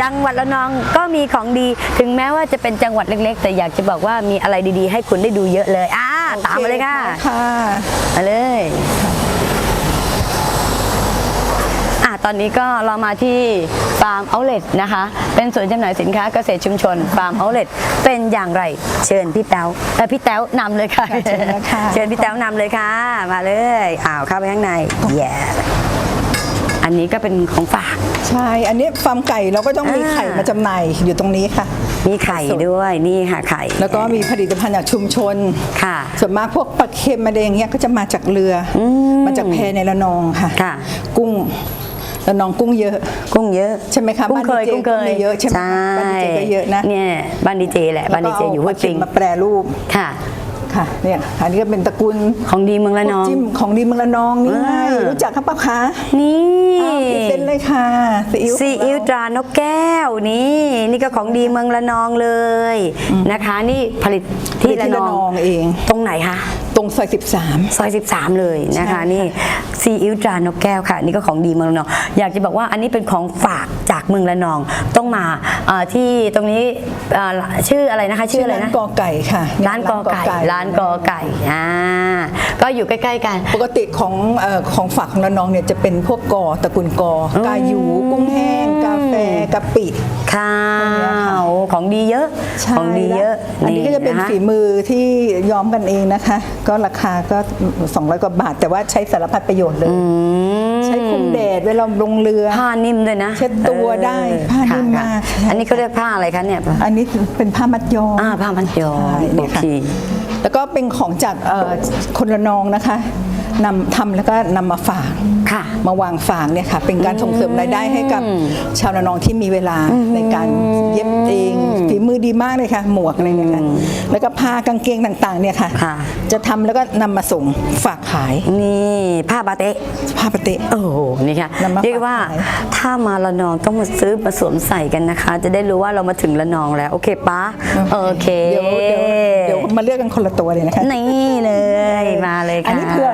จังหวัดระนองก็มีของดี ถึงแม้ว่าจะเป็นจังหวัดเล็ก ๆ แต่อยากจะบอกว่ามีอะไรดีๆ ให้คุณได้ดูเยอะเลยอ่าตามมาเลยค่ะค่ะมาเลยอะตอนนี้ก็เรามาที่ฟาร์มเอาเล t นะคะ เป็นศูนย์จำหน่ายสินค้าเกษตรชุมชนฟาร์มเอาเล t เป็นอย่างไร เชิญพี่แต้วเออพี่แต้วนำเลยค่ะค่ะเชิญเลยค่ะ เชิญพี่แต้วนำเลยค่ะ มาเลยอ้าวเข้าไปข้างในแย่ อันนี้ก็เป็นของฝาก ใช่ อันนี้ฟาร์มไก่เราก็ต้องมีอ่าไข่มาจำหน่ายอยู่ตรงนี้ค่ะ มีไข่ด้วยนี่ค่ะไข่แล้วก็มีผลิตภัณฑ์จากชุมชน ค่ะ ส่วนมากพวกปลาเค็มอะไรอย่างเงี้ยก็จะมาจากเรืออมมาจากแพในระนองค่ะ ค่ะ กุ้งระนองกุ้งเยอะ กุ้งเยอะใช่ไหมคะกุ้งเคยบ้านดีเจกุ้งเคยกุ้งเยอะใช่ไหมใช่บ้านดีเจก็เยอะนะ เนี่ยบ้านดีเจแหละบ้านดีเจอยู่ห้วยแล้ปิงก็เาปลาเค็มมาแปรรูป ค่ะ ค่ะเนี่ยอันนี้ก็เป็นตระกูลของดีเมืองระนองจิ้มของดีเมืองระนองนี่ไงอ่ารู้รู้จักครับป้าคะนี่อ้าวพรีเซ็นต์เลยค่ะซีอิ๊วซีอิ๊วของตเรารานกแก้วนี่ นี่ก็ของดีเมืองระนองเลยนะคะ นี่ผลิตที่ผลิตที่ระนองระนองเอง ตรงไหนคะ ตรงซอย 13 ซอย 13 เลยนะคะใช่ค่ะนี่ซีอิ๊วตรานกแก้วค่ะ นี่ก็ของดีเมืองระนอง อยากจะบอกว่าอันนี้เป็นของฝากจากเมืองระนองต้องมาเอ่อที่ตรงนี้เอ่อชื่ออะไรนะคะชื่ออะไรร้านนะกอไก่ค่ะร้านกอไก่ร้านกอไก่อ่าก็อยู่ใกล้ๆกัน ปกติของเอ่อของฝากของระนองเนี่ยจะเป็นพวกกอตระกูลกอกายูกุ้งแห้งกาแฟกะปิข้าพวกเนี้ยค่ะวของดีเยอะใช่ของดีเยอะอันนี้ก็จะเป็นคฝีมือที่ย้อมกันเองนะคะก็ราคาก็ 200 กว่าบาท แต่ว่าใช้สารพัดประโยชน์เลยอืมใช้คุมแดดเวลาลงเรือ ผ้านิ่มด้วยนะ เช็ดตัวได้ผ้านิ่มค่ะมากค่ะอันนี้เขาเรียกผ้าอะไรคะเนี่ย อันนี้เป็นผ้ามัดย้อมอ่าผ้าพันยอใช่โอเนี่ยค่ะเคแล้วก็เป็นของจากเอ่อคนระนองนะคะ นำทำแล้วก็นำมาฝากค่ะมาวางฝางเนี่ยค่ะ เป็นการส่งเสริมรายได้ให้กับชาวระนองที่มีเวลาในการเย็บเองฝีมือดีมากเลยค่ะ หมวกอะไรเนี่ยค่ะแล้วก็ผ้ากางเกงต่างๆเนี่ยค่ะค่ะจะทำแล้วก็นำมาส่งฝากขายนี่ผ้าบาเตะผ้าปะเตะโอ้โหนี่ค่ะนำมาเรียกว่าฝากขายถ้ามาละนองต้องมาซื้อมาสวมใส่กันนะคะ จะได้รู้ว่าเรามาถึงละนองแล้วโอเคปะโอเคเดี๋ยวเดี๋ยวเดี๋ยวมาเลือกกันคนละตัวเลยนะคะนี่เลยมาเลยค่ะอันนี้เพื่อ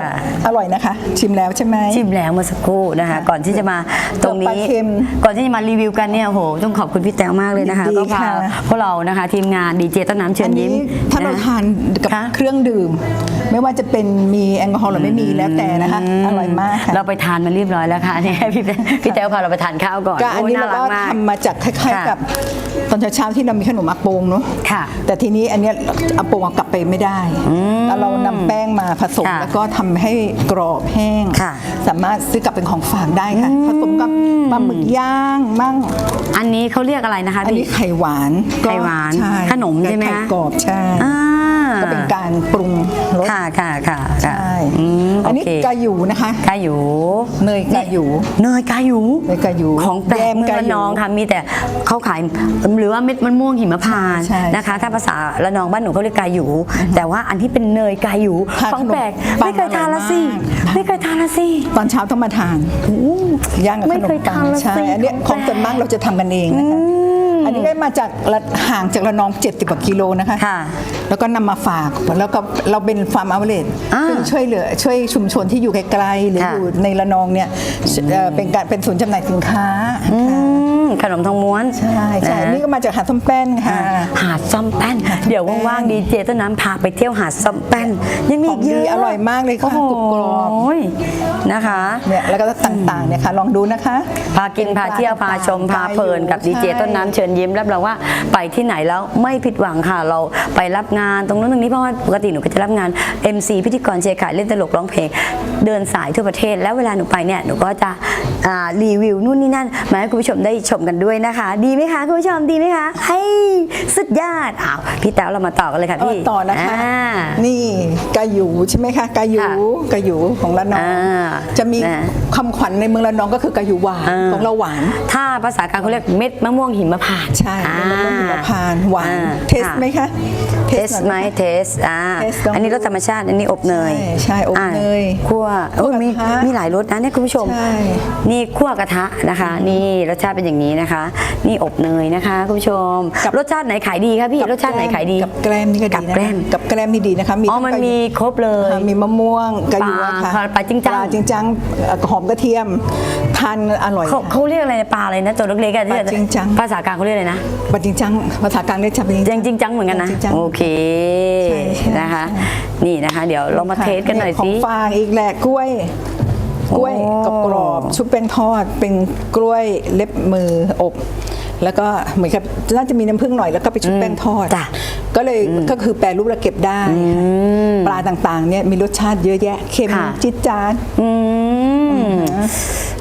อร่อยนะคะ ชิมแล้วใช่ไหม ชิมแล้วเมื่อสักครู่นะคะ ก่อนที่จะมาตรงปลานี้เค็มก่อนที่จะมารีวิวกันเนี่ยโอ้โหต้องขอบคุณพี่แต๋วมากเลยนะคะยินดีก็พาค่ะพวกเรานะคะ ทีมงานดีเจต้นน้ำเชิอัญนยิ้นี้มถ้าเราะทานกับคะเครื่องดื่ม ไม่ว่าจะเป็นมีแอลกอฮอล์หรือไม่มีแล้วแต่นะคะอร่อยมากค่ะเราไปทานมาเรียบร้อยแล้วค่ะเนี่ยพี่แต๋วพี่แต๋วพาเราไปทานข้าวก่อนก็อันนี้โยเราก็รัมทำมาจากคล้ายค่ะๆกับตอนเช้าๆที่เรามีขนมอาโปงเนาะค่ะ แต่ทีนี้อันเนี้ยอาโปงเอากลับไปไม่ได้แต่เรานำแป้งมาผสมค่ะแล้วก็ทำให้กรอบแห้ง ค่ะสามารถซื้อกลับเป็นของฝากได้ค่ะ ผสมกับปลาหมึกย่างมั่ง อันนี้เขาเรียกอะไรนะคะอันพี่นี้ไข่หวานก็ไข่หวานใช่ขนมใช่ไหมไข่คะกรอบใช่ อ่าก็เป็นการปรุงรส ค่ะค่ะค่ะค่ะ ใช่อืมอันนี้โเคกายูนะคะกายูเนยกายูเนยกายูเนยกายูของแปลแยกมเมืองกายูระนองค่ะมีแต่เขาขายหรือว่าเม็ดมันม่วงหิมพานต์ใช่นะคะ ถ้าภาษาระนองบ้านหนูเขาเรียกกายูแต่ว่าอันที่เป็นเนยกายูทานของแปลกขนมปังไม่เคยทานละสิอร่อยมาก ไม่เคยทานละสิ ตอนเช้าต้องมาทานย่างกับไม่ขนเคมยปัทานงละใช่สิอันเนี้ยขขอองงแปลก ส่วนมากเราจะทำกันเองนะคะอันนี้ได้มาจากระห่างจากระนอง 70กว่ากิโลนะคะ ค่ะ แล้วก็นำมาฝากแล้วก็เราเป็นฟาร์มเอาเลทอ่าซึ่งช่วยเหลือช่วยชุมชนที่อยู่ไกลๆหรือค่ะอยู่ในระนองเนี่ยเอ่อเป็นการเป็นศูนย์จำหน่ายสินค้าอืม ขนมทองม้วนใช่ใช่ะ นี่ก็มาจากหาดส้มแป้นค่ะ หาดซ่อมแป้น หาดซ่อมแป้น เดี๋ยวว่างๆดีเจต้นน้ำพาไปเที่ยวหาดซ่อมแป้น ยังมีอีกเยของดีอะอร่อยมากเลยค่ะโอ้โหกรุบกรอบนะคะ เนี่ยแล้วก็ต่างๆเนี่ยค่ะ ลองดูนะคะ พากินพาเที่ยวพาชมพาเพลินกับดีเจต้นน้ำเชิญยิ้มรับรองว่าไปที่ไหนแล้วไม่ผิดหวังค่ะ เราไปรับงานตรงนู้นตรงนี้เพราะว่าปกติหนูก็จะรับงาน MC พิธีกรเชียร์ขายเล่นตลกร้องเพลง เดินสายทั่วประเทศ แล้วเวลาหนูไปเนี่ยหนูก็จะอ่ารีวิวนู่นนี่นั่นมาให้คุณผู้ชมได้ชมกันด้วยนะคะ ดีไหมคะคุณผู้ชมดีไหมคะเฮ้ยสุดยอดอ้าวพี่แต้วเรามาต่อกันเลยค่ะเอาพี่ต่อนะคะอ่านี่กายูใช่ไหมคะกายูค่ะกายูของระนองอ่าจะมีนะคำขวัญในเมืองระนองก็คือกายูหวานอ่าของเราหวาน ถ้าภาษากลางเขาเรียกเม็ดมะม่วงหิมพานต์ใช่เป็นมะม่วงหิมพานต์หวานอ่เทสไหมคะเทสหน่อยไหมคะเทสอ่าเทสลองอันนี้รสธรรมชาติอันนี้อบเนยใช่ใช่อบเนยอ่าคั่วโอ้ยมีคั่วกระทะมีหลายรสนะเนี่ยคุณผู้ชมใช่นี่คั่วกระทะนะคะ นี่รสชาติเป็นอย่างนี้นะคะ นี่อบเนยนะคะคุณผู้ชมกับรสชาติไหนขายดีคะพี่รสชาติไหนขายดี กับแกล้มนี่ก็กัดีบนะแกล้มกับแกล้มนี่ดีนะคะอ๋อมันทั้งมีครบเลยค่ะมีมะม่วงกระหยวกค่ะปลาปลาจิ้งจังปลาจิ้งจังเอ่อหอมกระเทียมทานอร่อยเขาค่ะเขาเรียกอะไรนะปลาอะไรนะตัวเล็กๆอะที่ปลาจิ้งจังภาษากลางเขาเรียกอะไรนะปลาจิ้งจังภาษากลางเรียกจับปลาจริงจริงจังเหมือนกันนะจริงจังโอเคใช่ใช่นะคะ นี่นะคะ เดี๋ยวเรามาเทสกันหน่อยขอสิงฟางอีกแหละกล้วย กล้วยกรอบๆชุบแป้งทอดเป็นกล้วยเล็บมืออบ แล้วก็เหมือนกับน่าจะมีน้ำผึ้งหน่อยแล้วก็ไปชุบแป้งทอดจ้ะก็เลยก็คือแปรรูปแล้วเก็บได้ปลาต่างๆเนี่ยมีรสชาติเยอะแยะเค็มค่ะ จิ๊ดจ๊าด อืม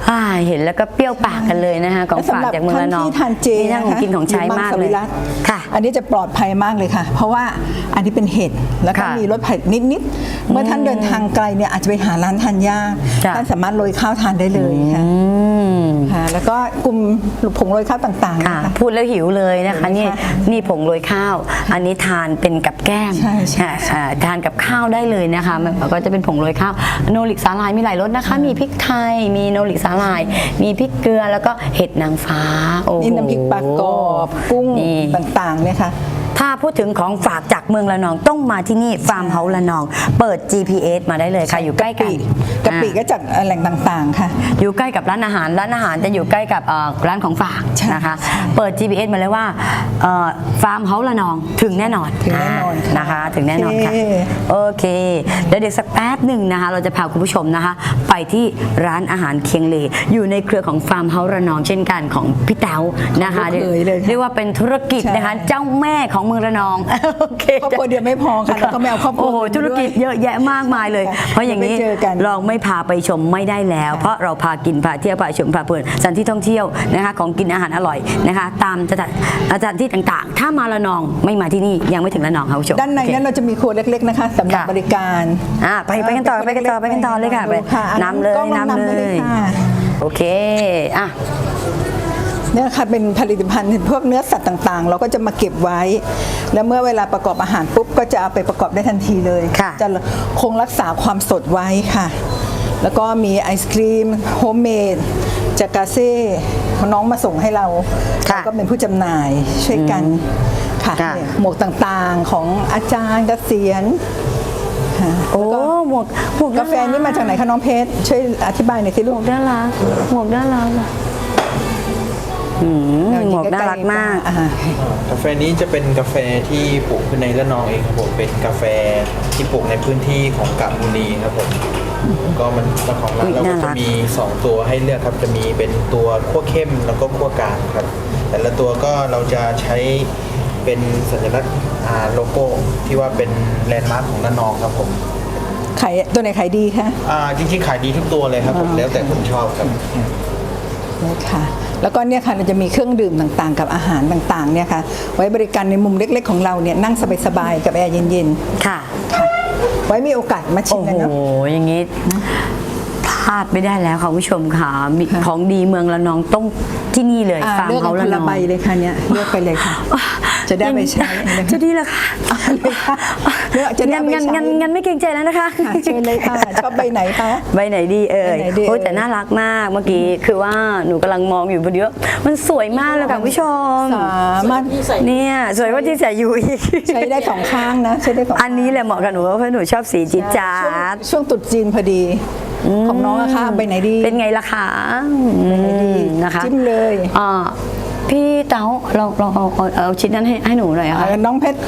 อ่าเห็นแล้วก็เปรี้ยวปากกันเลยนะคะของฝากจากเมืองระนองท่านที่ทานเจนี่น่าของะคะกินของใช้มากเลยหรือมังสวิรัติค่ะ อันนี้จะปลอดภัยมากเลยค่ะ เพราะว่าอันนี้เป็นเห็ดแล้วก็ค่ะมีรสเผ็ดนิดๆเมื่อท่านเดินทางไกลเนี่ยอาจจะไปหาร้านทานยากจ้ะ ท่านสามารถโรยข้าวทานได้เลยค่ะอืม ค่ะแล้วก็กลุ่มผงโรยข้าวต่างๆค่ะนะคะพูดแล้วหิวเลยนะคะหินี่วไหมคะนี่ผงโรยข้าว อันนี้ทานเป็นกับแก้มใช่ใช่อ่าทานกับข้าวได้เลยนะคะมันก็จะเป็นผงโรยข้าวโนริกสาลายมีหลายรสนะคะ มีพริกไทย มีโนริกสาลาย มีพริกเกลือแล้วก็เห็ดนางฟ้าโอ้โหนี่น้ำพริกปลากรอบกุ้งนี่ต่างๆเนี่ยค่ะ ถ้าพูดถึงของฝากจากเมืองระนองต้องมาที่นี่ฟาร์มเฮาส์ระนอง เปิด GPS มาได้เลยค่ะ อยู่ใกล้กันกะปิอ่าก็จากแหล่งต่างๆค่ะ อยู่ใกล้กับร้านอาหารร้านอาหารจะอยู่ใกล้กับเอ่อร้านของฝากใช่นะคะใช่เปิด GPS มาเลยว่าฟาร์มเฮาส์ระนองถึงแน่นอนถึงแน่นอนค่ะนะคะ ถึงแน่นอนค่ะโอเคโอเคเดี๋ยวเด็กสักแป๊บหนึ่งนะคะ เราจะพาคุณผู้ชมนะคะ ไปที่ร้านอาหารเคียงเลอยู่ในเครือของฟาร์มเฮาส์ระนอง เช่นกันของพี่เต๋านะคะลูกเขยเลยค่ะเรียกว่าเป็นธุรกิจใช่นะคะเจ้าแม่ของเมืองระนองโอเคครอบครัวเดียวไม่พอค่ะแล้วก็ไม่เอาครอบครัวโอ้โหอื่นธุรกิจด้วยเยอะแยะมากมายเลยค่ะเพราะอย่างนี้เดี๋ยวไปเจอกันเราไม่พาไปชมไม่ได้แล้ว เพราะเราพากินพาเที่ยวพาชมพาเพลินสถานที่ท่องเที่ยวนะคะของกินอาหารอร่อยนะคะ ตามสถานสถานที่ต่างๆ ถ้ามาระนองไม่มาที่นี่ยังไม่ถึงระนองค่ะคุณผู้ชมด้านในนั้นโอเราจะมีครัวเล็กๆนะคะสำหรับค่ะบริการเคอะไปไปกันต่อไปกันต่อไปกันต่อเลยค่ะไปค่ะอัน้ำเลยกล้องน้ำไปเลยค่ะโอเคอะ เนี่ยค่ะเป็นผลิตภัณฑ์พวกเนื้อสัตว์ต่างๆ เราก็จะมาเก็บไว้ แล้วเมื่อเวลาประกอบอาหารปุ๊บก็จะเอาไปประกอบได้ทันทีเลยค่ะจะคงรักษาความสดไว้ค่ะ แล้วก็มีไอศครีมโฮมเมดจากกาเซ่น้องมาส่งให้เราค่ะเราก็เป็นผู้จำหน่ายช่วยกันค่ะค่ะเนี่ยหมวกต่างๆของอาจารย์เกษียณค่ะโอ้หมวกหมวกกาแฟนี่มาจากไหนคะน้องเพชรช่วยอธิบายหน่อยสิหลูมกวกน่ารักหมวกน่ารักอะ อืมหมวกน่ารักมาก อ่กาแฟนี้จะเป็นกาแฟที่ปลูกขึ้นในระนองเองครับผมเป็นกาแฟที่ปลูกในพื้นที่ของกาญบุรีครับผมก็มันเจ้าของร้านอุ๊ยเราก็น่ารัจะก มี 2 ตัวให้เลือกครับจะมีเป็นตัวขั้วเข้มแล้วก็ขั้วกลางครับ แต่ละตัวก็เราจะใช้เป็นสัญลักษณ์อ่าโลโก้ที่ว่าเป็นแลนด์มาร์คของระนองครับผมขายตัวไหนขายดีคะอ่าจริงๆขายดีทุกตัวเลยครับผมแล้วแต่คนชอบครับนี่ค่ะ แล้วก็เนี่ยค่ะเราจะมีเครื่องดื่มต่างๆ กับอาหารต่างๆเนี่ยค่ะไว้บริการในมุมเล็กๆของเราเนี่ยนั่งสบายๆกับแอร์เย็นค่ะๆค่ะ ไว้มีโอกาสมาชิโอ้มโหกันเนาะ อย่างนี้พลาดไม่ได้แล้วค่ะคุณผู้ชมค่ะมีของดีเมืองระนองต้องที่นี่เลยอ่าฟาร์มเลือกเฮาเอาส์คระนนละองใบเลยค่ะเนี่ยเลือกไปเลยค่ะ จะได้ไปใช้เลยจะดีเหรอคะเลยค่ะเลือกจะได้งั้นไปงั้นใช้งั้นงั้นไม่เกรงใจแล้วนะคะ ค่ะเชิญเลยค่ะชอบใบไหนคะ ใบไหนดีเอ่ยใบไหนดีโอ้ยเอ่ยแต่น่ารักมากเมื่อกี้คือว่าหนูกำลังมองอยู่พอดีว่ามันสวยมากเลยค่ะคุณผู้ชมสามารถ เนี่ยสวยกว่าที่ใส่อยู่อีกใช้ได้สองข้างนะใช้ได้สองข้างอันนี้แหละเหมาะกับหนูเพราะหนูชอบสีจิ๊ดจ๊าช่วงด ช่วงตรุษจีนพอดี ของน้องอะค่ะใบไหนดีเป็นไงล่ะคะอืมนะคะจิ้มเลยอ่าพี่เต้าเราเราเอาเอาเอาชิ้นนั้นให้ให้หนูหน่อยอะค่ะอ่าน้องเพชร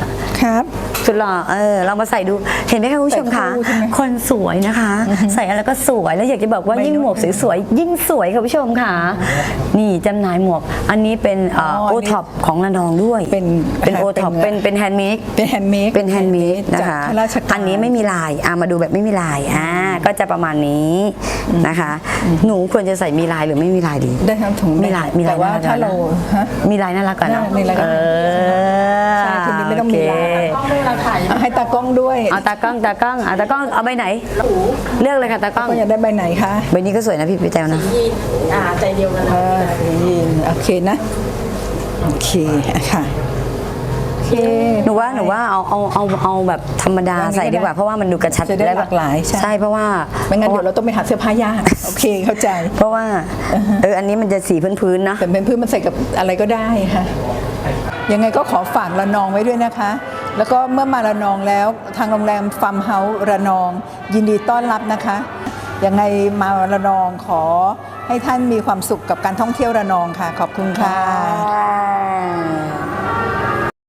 ครับ สุดหล่อเออเรามาใส่ดูเห็นไหมคะคุณผู้ชมคะใส่คู่ใช่ไหมคนสวยนะคะ ใส่อะไรก็สวยแล้วอยากจะบอกว่าไม่ยิ่งหมวกน้อยสวยๆยิ่งสวยค่ะคุณผู้ชมค่ะ นี่จำหน่ายหมวก อันนี้เป็นเออ๋อโออันนี้ท็อปของระนองด้วยเป็นเป็นโอท็อปเป็เป็นนเป็นแฮนด์เมดเป็นแฮนด์เมดเป็นแฮนด์เมดนะจากคะข้าราชการ อันนี้ไม่มีลายอะมาดูแบบไม่มีลายอ่าก็จะประมาณนี้นะคะ หนูควรจะใส่มีลายหรือไม่มีลายดี ได้ทั้งถุงมีลายมีลายแต่ว่าน่รักถ้าเรานะฮะ มีลายน่ารักก่อนเนาะมีลายเออใช่ทีนี้ไม่ต้องมีลาย โอเคอะให้ตากล้องด้วยเอาตากล้องตากล้องเอาตากล้องเอาใบไหน เลือกเลยค่ะตากล้องก็อยากได้ใบไหนคะใบนี้ก็สวยนะพี่พี่แจวนะอ่าใจเดียวกันเออยินโอเคนะโอเคอะค่ะโอเคเคหนูว่าหนูว่าเอาเอาเอาเอาแบบธรรมดาอย่างนี้ใส่ดีกว่าก็ได้เพราะว่ามันดูกระชับจะได้และหลากหลายใช่ใช่เพราะว่าไม่งั้นเดี๋ยวเราต้องไปหาเสื้อผ้ายากโอเคเข้าใจ เพราะว่าเอออันนี้มันจะสีพื้นๆนะแต่เป็นพื้นมันใส่กับอะไรก็ได้ค่ะยังไงก็ขอฝากระนองไว้ด้วยนะคะ แล้วก็เมื่อมาระนองแล้วทางโรงแรมฟาร์มเฮาส์ระนอง ยินดีต้อนรับนะคะยังไงมาระนองขอให้ท่านมีความสุขกับการท่องเที่ยวระนองค่ะ ขอบคุณค่ะ